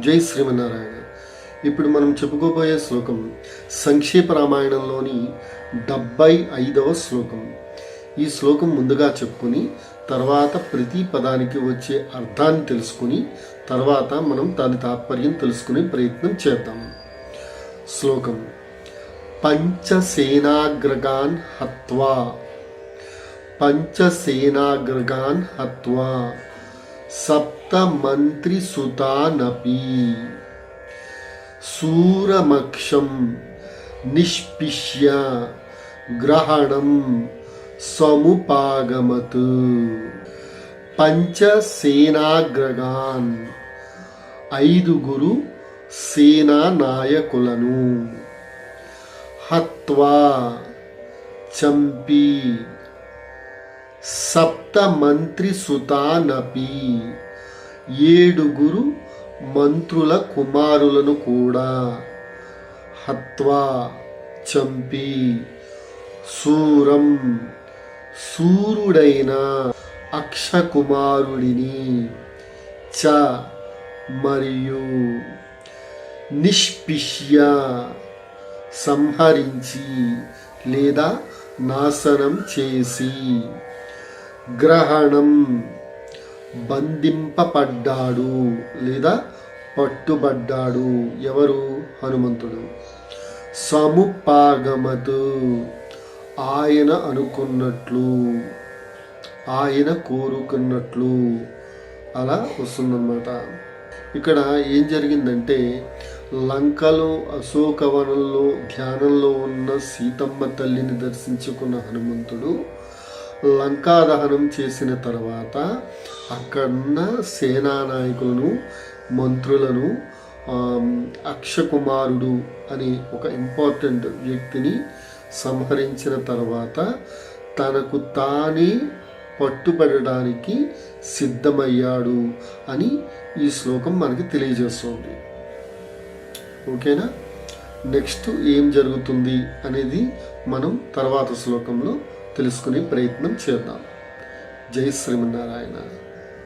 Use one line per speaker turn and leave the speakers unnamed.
జై శ్రీమన్నారాయణ. ఇప్పుడు మనం చెప్పుకోబోయే శ్లోకం సంక్షేప రామాయణంలోని డెబ్బై ఐదవ శ్లోకం. ఈ శ్లోకం ముందుగా చెప్పుకొని తర్వాత ప్రతి పదానికి వచ్చే అర్థాన్ని తెలుసుకుని తర్వాత మనం దాని తాత్పర్యం తెలుసుకునే ప్రయత్నం చేద్దాం. శ్లోకం పంచసేనాగ్రగాన్ హత్వా. పంచసేనాగ్రగాన్ హత్వా. సప్తమంత్రిసుతానపి సూరమక్షం నిష్పిష్య గ్రహణం సముపాగమత్ పంచసేనాగ్రగాన్ ఐదుగురు సేనా నాయకులను హత్వా చంపి సప్తమంత్రి సుతానపి. ఏడుగురు మంత్రుల కుమారులను కూడా. హత్వా చంపి సూరం సూర్యుడైన అక్షకుమారుడిని చ మరియు నిష్పిష్య సంహరించి లేదా నాశనం చేసి గ్రహణం బంధింపబడ్డాడు లేదా పట్టుబడ్డాడు. ఎవరు? హనుమంతుడు. సముపాగమతు. ఆయన అనుకున్నట్లు ఆయన కోరుకున్నట్లు అలా వస్తుందన్నమాట. ఇక్కడ ఏం జరిగిందంటే లంకలో అశోకవనంలో ధ్యానంలో ఉన్న సీతమ్మ తల్లిని దర్శించుకున్న హనుమంతుడు లంకా దహనం చేసిన తర్వాత అక్కడున్న సేనా నాయకులను మంత్రులను అక్షకుమారుడు అనే ఒక ఇంపార్టెంట్ వ్యక్తిని సంహరించిన తర్వాత తనకు తానే పట్టుబడడానికి సిద్ధమయ్యాడు అని ఈ శ్లోకం మనకి తెలియజేస్తుంది. ఓకేనా? నెక్స్ట్ ఏం జరుగుతుంది అనేది మనం తర్వాత శ్లోకంలో తెలుసుకునే ప్రయత్నం చేద్దాం. జై శ్రీమన్నారాయణ.